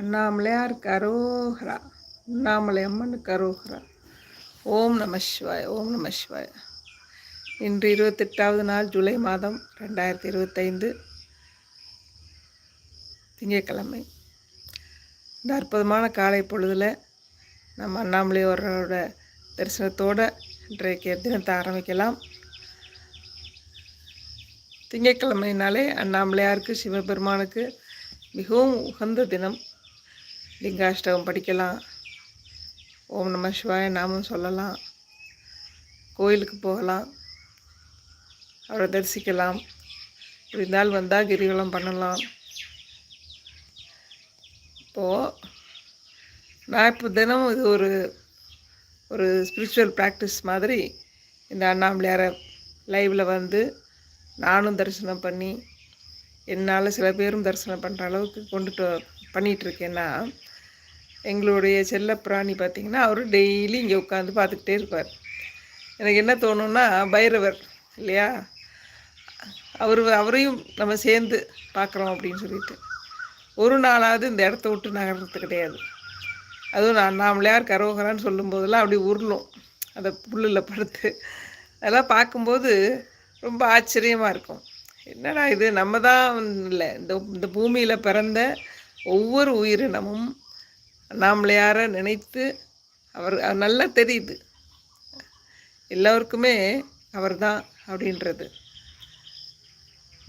அண்ணாமலையார் கரோஹரா அண்ணாமலை அம்மன் கரோஹரா ஓம் நம சிவாய ஓம் நம சிவாய. இன்று இருபத்தெட்டாவது நாள் ஜூலை மாதம் ரெண்டாயிரத்தி இருபத்தைந்து திங்கட்கிழமை. இந்த அற்புதமான காலை பொழுதில் நம்ம அண்ணாமலையோரோட தரிசனத்தோடு இன்றைக்கு தினத்தை ஆரம்பிக்கலாம். திங்கட்கிழமைனாலே அண்ணாமலையாருக்கு சிவபெருமானுக்கு மிகவும் உகந்த தினம். லிங்காஷ்டகம் படிக்கலாம். ஓம் நம சிவாய நாமம் சொல்லலாம். கோயிலுக்கு போகலாம். அவரை தரிசிக்கலாம். இருந்தால் வந்தால் கிரிவலம் பண்ணலாம். இப்போது நான் இப்போ தினமும் இது ஒரு ஒரு ஸ்பிரிச்சுவல் ப்ராக்டிஸ் மாதிரி இந்த அண்ணாமலையாரை லைவில் வந்து நானும் தரிசனம் பண்ணி என்னால் சில பேரும் தரிசனம் பண்ணுற அளவுக்கு கொண்டுட்டு பண்ணிகிட்ருக்கேன்னா எங்களுடைய செல்ல பிராணி பார்த்திங்கன்னா அவர் டெய்லி இங்கே உட்காந்து பார்த்துக்கிட்டே இருப்பார். எனக்கு என்ன தோணுன்னா பைரவர் இல்லையா? அவர் அவரையும் நம்ம சேர்ந்து பார்க்குறோம் அப்படின்னு சொல்லிட்டு. ஒரு நாளாவது இந்த இடத்த விட்டு நகர்றது கிடையாது. அதுவும் நான் நாமளையார் கரோகரான்னு சொல்லும்போதெல்லாம் அப்படி உருளும். அந்த புல்லில் படுத்து. அதெல்லாம் பார்க்கும்போது ரொம்ப ஆச்சரியமாக இருக்கும். என்னடா இது? நம்ம தான் இல்லை இந்த இந்த பூமியில் பிறந்த ஒவ்வொரு உயிரினமும் நாமளையார நினைத்து அவர் நல்லா தெரியுது. எல்லோருக்குமே அவர் தான் அப்படின்றது.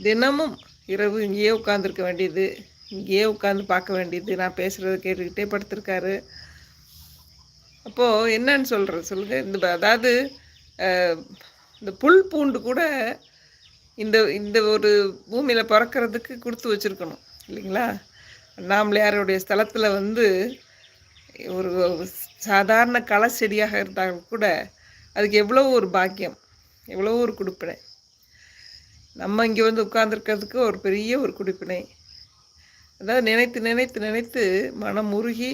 தினமும் இரவு இங்கேயே உட்காந்துருக்க வேண்டியது இங்கேயே உட்காந்து பார்க்க வேண்டியது நான் பேசுகிறத கேட்டுக்கிட்டே படுத்திருக்காரு. அப்போது என்னன்னு சொல்கிறது சொல்லுங்கள் இந்த அதாவது இந்த புல் பூண்டு கூட இந்த இந்த ஒரு பூமியில் பிறக்கிறதுக்கு கொடுத்து வச்சுருக்கணும் இல்லைங்களா? அண்ணாமலையாருடைய ஸ்தலத்தில் வந்து ஒரு சாதாரண களை செடியாக இருந்தால் கூட அதுக்கு எவ்வளோ ஒரு பாக்கியம் எவ்வளோ ஒரு குடிப்பினை. நம்ம இங்கே வந்து உட்கார்ந்துருக்கிறதுக்கு ஒரு பெரிய ஒரு குடிப்பினை. அதாவது நினைத்து நினைத்து நினைத்து மனம் உருகி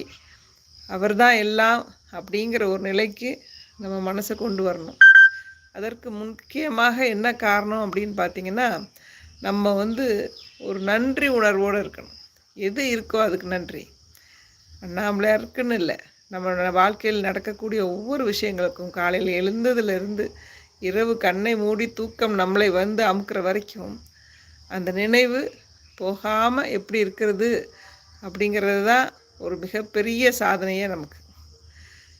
அவர் தான் எல்லாம் அப்படிங்கிற ஒரு நிலைக்கு நம்ம மனசை கொண்டு வரணும். அதற்கு முக்கியமாக என்ன காரணம் அப்படின்னு பார்த்தீங்கன்னா நம்ம வந்து ஒரு நன்றி உணர்வோடு இருக்கணும். எது இருக்கோ அதுக்கு நன்றி. அண்ணாமலையாருக்குன்னு இல்லை. நம்ம வாழ்க்கையில் நடக்கக்கூடிய ஒவ்வொரு விஷயங்களுக்கும் காலையில் எழுந்ததுலேருந்து இரவு கண்ணை மூடி தூக்கம் நம்மளை வந்து அமுக்கிற வரைக்கும் அந்த நினைவு போகாமல் எப்படி இருக்கிறது அப்படிங்கிறது தான் ஒரு மிகப்பெரிய சாதனையே நமக்கு.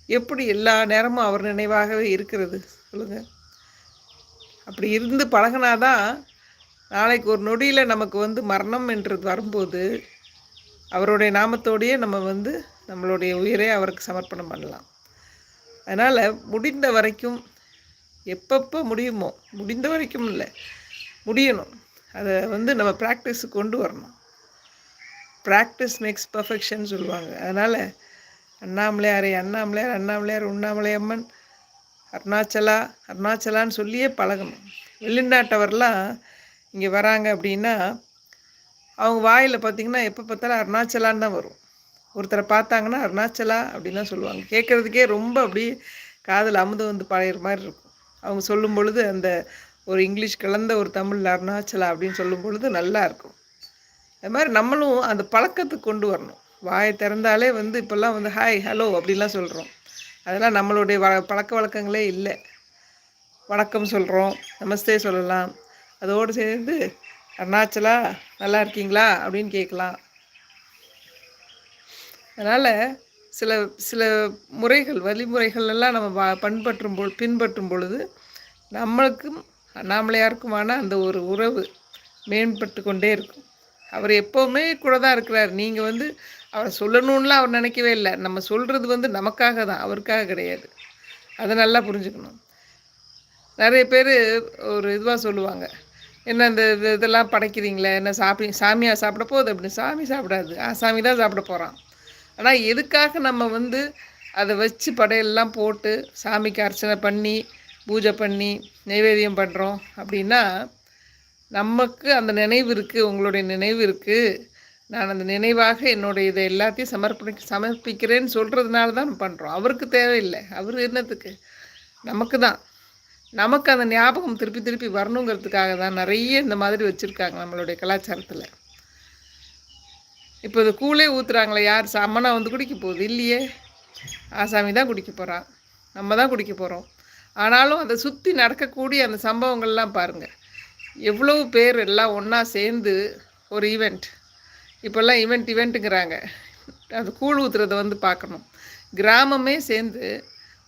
எப்படி எல்லா நேரமும் அவர் நினைவாகவே இருக்கிறது? சொல்லுங்கள் அப்படி இருந்து பழகினாதான் நாளைக்கு ஒரு நொடியில் நமக்கு வந்து மரணம் என்றது வரும்போது அவருடைய நாமத்தோடையே நம்ம வந்து நம்மளுடைய உயிரை அவருக்கு சமர்ப்பணம் பண்ணலாம். அதனால் முடிந்த வரைக்கும் எப்பப்போ முடியுமோ முடிந்த வரைக்கும் இல்லை முடியணும். அதை வந்து நம்ம ப்ராக்டிஸுக்கு கொண்டு வரணும். ப்ராக்டிஸ் மேக்ஸ் பர்ஃபெக்ஷன் சொல்லுவாங்க. அதனால் அண்ணாமலையாரை அண்ணாமலையார் அண்ணாமலையார் உண்ணாமலையம்மன் அருணாச்சலா அருணாச்சலான்னு சொல்லியே பழகணும். வெளிநாட்டவர்லாம் இங்கே வராங்க அப்படின்னா அவங்க வாயில் பார்த்திங்கன்னா எப்போ பார்த்தாலும் அருணாச்சலான்னு தான் வரும். ஒருத்தரை பார்த்தாங்கன்னா அருணாச்சலா அப்படின்னு தான் சொல்லுவாங்க. கேட்குறதுக்கே ரொம்ப அப்படியே காதில் அமுது வந்து பழையிற மாதிரி இருக்கும். அவங்க சொல்லும் பொழுது அந்த ஒரு இங்கிலீஷ் கலந்த ஒரு தமிழ் அருணாச்சலா அப்படின்னு சொல்லும் பொழுது நல்லா இருக்கும். அது மாதிரி நம்மளும் அந்த பழக்கத்துக்கு கொண்டு வரணும். வாயை திறந்தாலே வந்து இப்போல்லாம் வந்து ஹாய் ஹலோ அப்படிலாம் சொல்கிறோம் அதெல்லாம் நம்மளுடைய வ பழக்க வழக்கங்களே இல்லை. வணக்கம் சொல்கிறோம் நமஸ்தே சொல்லலாம். அதோடு சேர்ந்து அருணாச்சலா நல்லா இருக்கீங்களா? அப்படின்னு கேட்கலாம் அதனால் சில சில முறைகள் வழிமுறைகள் எல்லாம் நம்ம பண்பற்றும் பொ பின்பற்றும் பொழுது நம்மளுக்கும் அண்ணாமலையாருக்குமான அந்த ஒரு உறவு மேம்பட்டு கொண்டே இருக்கும். அவர் எப்போவுமே கூட தான் இருக்கிறார். நீங்கள் வந்து அவரை சொல்லணும்லாம் அவர் நினைக்கவே இல்லை. நம்ம சொல்கிறது வந்து நமக்காக தான். அவருக்காக கிடையாது. அதை நல்லா புரிஞ்சுக்கணும். நிறைய பேர் ஒரு இதுவாக சொல்லுவாங்க. என்ன இந்த இதெல்லாம் படைக்கிறீங்களே? என்ன சாப்பி சாமியாக சாப்பிட போகுது அப்படின்னு? சாமி சாப்பிடாது. சாமி தான் சாப்பிட போகிறான் ஆனால் எதுக்காக நம்ம வந்து அதை வச்சு படையெல்லாம் போட்டு சாமிக்கு அர்ச்சனை பண்ணி பூஜை பண்ணி நைவேத்தியம் பண்ணுறோம் அப்படின்னா நமக்கு அந்த நினைவு இருக்குது உங்களுடைய நினைவு இருக்குது நான் அந்த நினைவாக என்னுடைய இதை எல்லாத்தையும் சமர்ப்பணி சமர்ப்பிக்கிறேன்னு சொல்கிறதுனால தான் பண்ணுறோம் அவருக்கு தேவையில்லை. அவர் என்னத்துக்கு? நமக்கு தான். நமக்கு அந்த ஞாபகம் திருப்பி திருப்பி வரணுங்கிறதுக்காக தான் நிறைய இந்த மாதிரி வச்சுருக்காங்க நம்மளுடைய கலாச்சாரத்தில். இப்போ இது கூழே ஊற்றுறாங்களே யார்? அம்மனா வந்து குடிக்க போகுது. இல்லையே. ஆசாமி தான் குடிக்க போகிறான் நம்ம தான் குடிக்க போகிறோம் ஆனாலும் அதை சுற்றி நடக்கக்கூடிய அந்த சம்பவங்கள்லாம் பாருங்கள் எவ்வளவு பேர் எல்லாம் ஒன்றா சேர்ந்து ஒரு ஈவெண்ட் இப்போல்லாம் ஈவெண்ட் ஈவெண்ட்டுங்கிறாங்க அது கூழ் ஊற்றுறதை வந்து பார்க்கணும். கிராமமே சேர்ந்து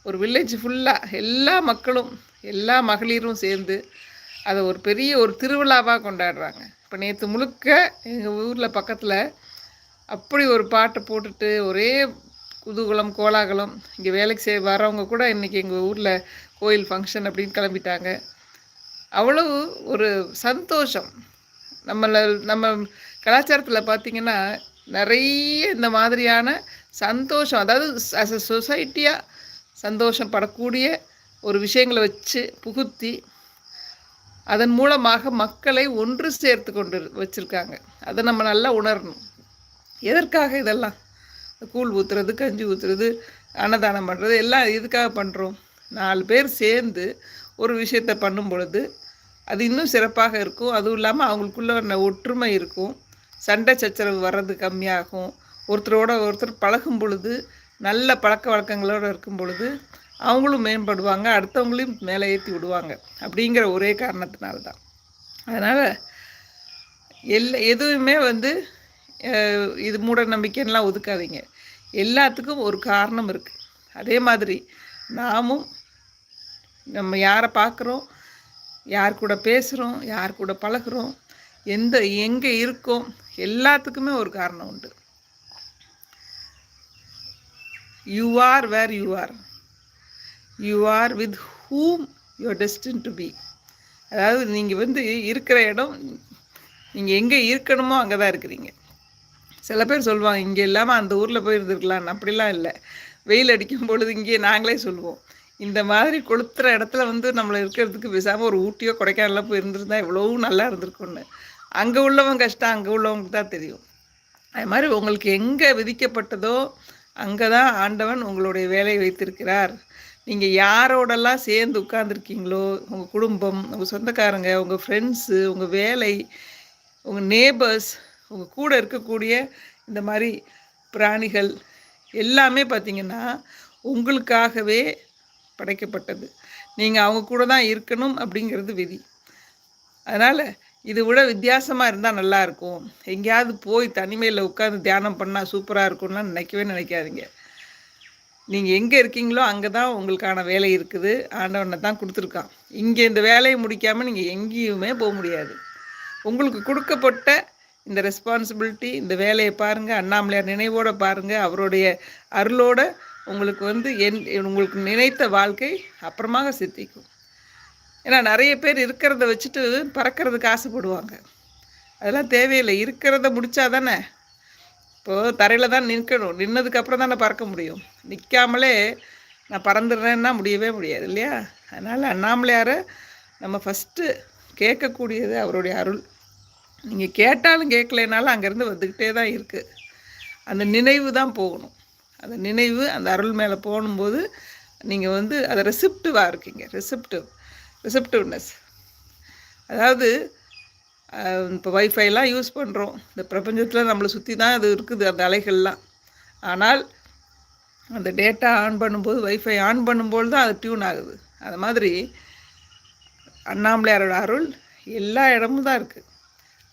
ஒரு வில்லேஜ் ஃபுல்லாக எல்லா மக்களும் எல்லா மகளிரும் சேர்ந்து அதை ஒரு பெரிய ஒரு திருவிழாவாக கொண்டாடுறாங்க. இப்போ நேற்று முழுக்க எங்கள் ஊரில் பக்கத்தில் அப்படி ஒரு பாட்டை போட்டுட்டு ஒரே குதூகலம் கோலாகலம் இங்கே வேலைக்கு செய்ய வரவங்க கூட இன்றைக்கி எங்கள் ஊரில் கோயில் ஃபங்க்ஷன் அப்படின்னு கிளம்பிட்டாங்க. அவ்வளவு ஒரு சந்தோஷம். நம்மளை நம்ம கலாச்சாரத்தில் பார்த்திங்கன்னா நிறைய இந்த மாதிரியான சந்தோஷம். அதாவது அஸ் அ சொசைட்டியாக சந்தோஷப்படக்கூடிய ஒரு விஷயங்களை வச்சு புகுத்தி அதன் மூலமாக மக்களை ஒன்று சேர்த்து கொண்டு வச்சுருக்காங்க. அதை நம்ம நல்லா உணரணும். எதற்காக இதெல்லாம்? கூழ் ஊற்றுறது கஞ்சி ஊற்றுறது அன்னதானம் பண்ணுறது எல்லாம் இதுக்காக பண்ணுறோம் நாலு பேர் சேர்ந்து ஒரு விஷயத்தை பண்ணும் பொழுது அது இன்னும் சிறப்பாக இருக்கும். அதுவும் இல்லாமல் அவங்களுக்குள்ள ஒற்றுமை இருக்கும். சண்டை சச்சரவு வர்றது கம்மியாகும். ஒருத்தரோட ஒருத்தர் பழகும் பொழுது நல்ல பழக்க வழக்கங்களோடு இருக்கும் பொழுது அவங்களும் மேம்படுவாங்க அடுத்தவங்களையும் மேலே ஏற்றி விடுவாங்க அப்படிங்கிற ஒரே காரணத்தினால தான் அதனால் எல்லா எதுவுமே வந்து இது மூட நம்பிக்கைன்னெலாம் ஒதுக்காதீங்க. எல்லாத்துக்கும் ஒரு காரணம் இருக்குது அதே மாதிரி நாமும் நம்ம யாரை பார்க்குறோம் யார் கூட பேசுகிறோம் யார் கூட பழகிறோம் எந்த எங்கே இருக்கோம் எல்லாத்துக்குமே ஒரு காரணம் உண்டு. You are where you are you are with whom you're destined to be அதாவது நீங்கள் வந்து இருக்கிற இடம் நீங்கள் எங்கே இருக்கணுமோ அங்கே தான் இருக்கிறீங்க. சில பேர் சொல்லுவாங்க இங்கே இல்லாமல் அந்த ஊரில் போய் இருந்துருக்கலாம் அப்படிலாம் இல்லை. வெயில் அடிக்கும் பொழுது இங்கே நாங்களே சொல்லுவோம். இந்த மாதிரி கொளுத்துற இடத்துல வந்து நம்மளை இருக்கிறதுக்கு பேசாமல் ஒரு ஊட்டியோ கொடைக்கானலோ போய் இருந்திருந்தா நல்லா இருந்திருக்கும்னு. அங்கே உள்ளவங்க கஷ்டம் அங்கே உள்ளவங்களுக்கு தான் தெரியும். அது மாதிரி உங்களுக்கு எங்கே விதிக்கப்பட்டதோ அங்கே தான் ஆண்டவன் உங்களுடைய வேலையை வைத்திருக்கிறார். நீங்கள் யாரோடெல்லாம் சேர்ந்து உட்காந்துருக்கீங்களோ உங்கள் குடும்பம் உங்கள் சொந்தக்காரங்க உங்கள் ஃப்ரெண்ட்ஸு உங்கள் வேலை உங்கள் நேபர்ஸ் உங்கள் கூட இருக்கக்கூடிய இந்த மாதிரி பிராணிகள் எல்லாமே பார்த்திங்கன்னா உங்களுக்காகவே படைக்கப்பட்டது. நீங்கள் அவங்க கூட தான் இருக்கணும் அப்படிங்கிறது விதி. அதனால் இதை விட வித்தியாசமாக இருந்தால் நல்லாயிருக்கும் எங்கேயாவது போய் தனிமையில் உட்காந்து தியானம் பண்ணால் சூப்பராக இருக்கும்லாம் நினைக்கவே நினைக்காதீங்க. நீங்கள் எங்கே இருக்கீங்களோ அங்கே தான் உங்களுக்கான வேலை இருக்குது. ஆண்டவனை தான் கொடுத்துருக்கான். இங்கே இந்த வேலையை முடிக்காமல் நீங்கள் எங்கேயுமே போக முடியாது. உங்களுக்கு கொடுக்கப்பட்ட இந்த ரெஸ்பான்சிபிலிட்டி இந்த வேலையை பாருங்கள் அண்ணாமலையார் நினைவோடு பாருங்கள் அவருடைய அருளோட உங்களுக்கு வந்து என் உங்களுக்கு நினைத்த வாழ்க்கை அப்புறமாக சித்திக்கும். ஏன்னா நிறைய பேர் இருக்கிறத வச்சுட்டு பறக்கிறதுக்கு ஆசைப்படுவாங்க. அதெல்லாம் தேவையில்லை. இருக்கிறத முடித்தா தானே இப்போது தரையில் தான் நிற்கணும். நின்னதுக்கப்புறம் தானே பறக்க முடியும். நிற்காமலே நான் பறந்துடுறேன்னா முடியவே முடியாது இல்லையா? அதனால் அண்ணாமலையாரை நம்ம ஃபஸ்ட்டு கேட்கக்கூடியது அவருடைய அருள். நீங்கள் கேட்டாலும் கேட்கலைனாலும் அங்கேருந்து வந்துக்கிட்டே தான் இருக்குது அந்த நினைவு தான் போகணும். அந்த நினைவு அந்த அருள் மேலே போகும்போது நீங்கள் வந்து அதை ரெசிப்டிவாக இருக்கீங்க. ரெசிப்டிவ் ரிசப்டிவ்னஸ் அதாவது இப்போ வைஃபைலாம் யூஸ் பண்ணுறோம் இந்த பிரபஞ்சத்தில் நம்மளை சுற்றி தான் அது இருக்குது அந்த அலைகள்லாம். ஆனால் அந்த டேட்டா ஆன் பண்ணும்போது வைஃபை ஆன் பண்ணும்போது தான் அது டியூன் ஆகுது. அது மாதிரி அண்ணாமலையாரோட அருள் எல்லா இடமும் தான் இருக்குது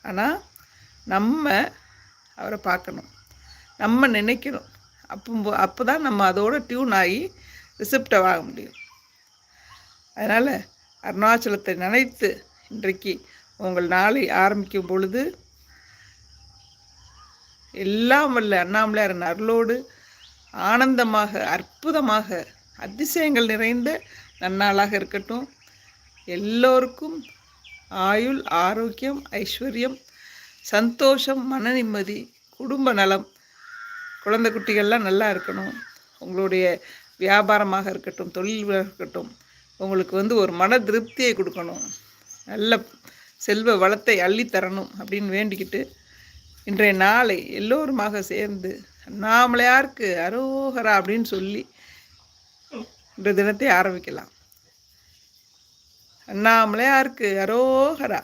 ஆனால் நம்ம அவரை பார்க்கணும். நம்ம நினைக்கணும். அப்போ அப்போ தான் நம்ம அதோட டியூன் ஆகி ரிசப்டவ் ஆக முடியும். அதனால் அருணாச்சலத்தை நினைத்து இன்றைக்கு உங்கள் நாளை ஆரம்பிக்கும் பொழுது எல்லாம் வல்ல அண்ணாமலையாரின் அருளோடு ஆனந்தமாக அற்புதமாக அதிசயங்கள் நிறைந்த நன்னாளாக இருக்கட்டும். எல்லோருக்கும் ஆயுள் ஆரோக்கியம் ஐஸ்வர்யம் சந்தோஷம் மன நிம்மதி குடும்ப நலம் குழந்தை குட்டிகள்லாம் நல்லா இருக்கணும். உங்களுடைய வியாபாரமாக இருக்கட்டும் தொழில் இருக்கட்டும். உங்களுக்கு வந்து ஒரு மன திருப்தியை கொடுக்கணும். நல்ல செல்வ வளத்தை அள்ளித்தரணும் அப்படின்னு வேண்டிக்கிட்டு இன்றைய நாளை எல்லோருமாக சேர்ந்து அண்ணாமலையாருக்கு அரோகரா அப்படின்னு சொல்லி இன்றைய தினத்தை ஆரம்பிக்கலாம். அண்ணாமலையாருக்கு அரோகரா.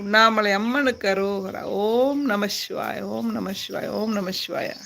உண்ணாமலை அம்மனுக்கு அரோகரா. ஓம் நம சிவாய் ஓம் நம சிவாய் ஓம் நம சிவாயா.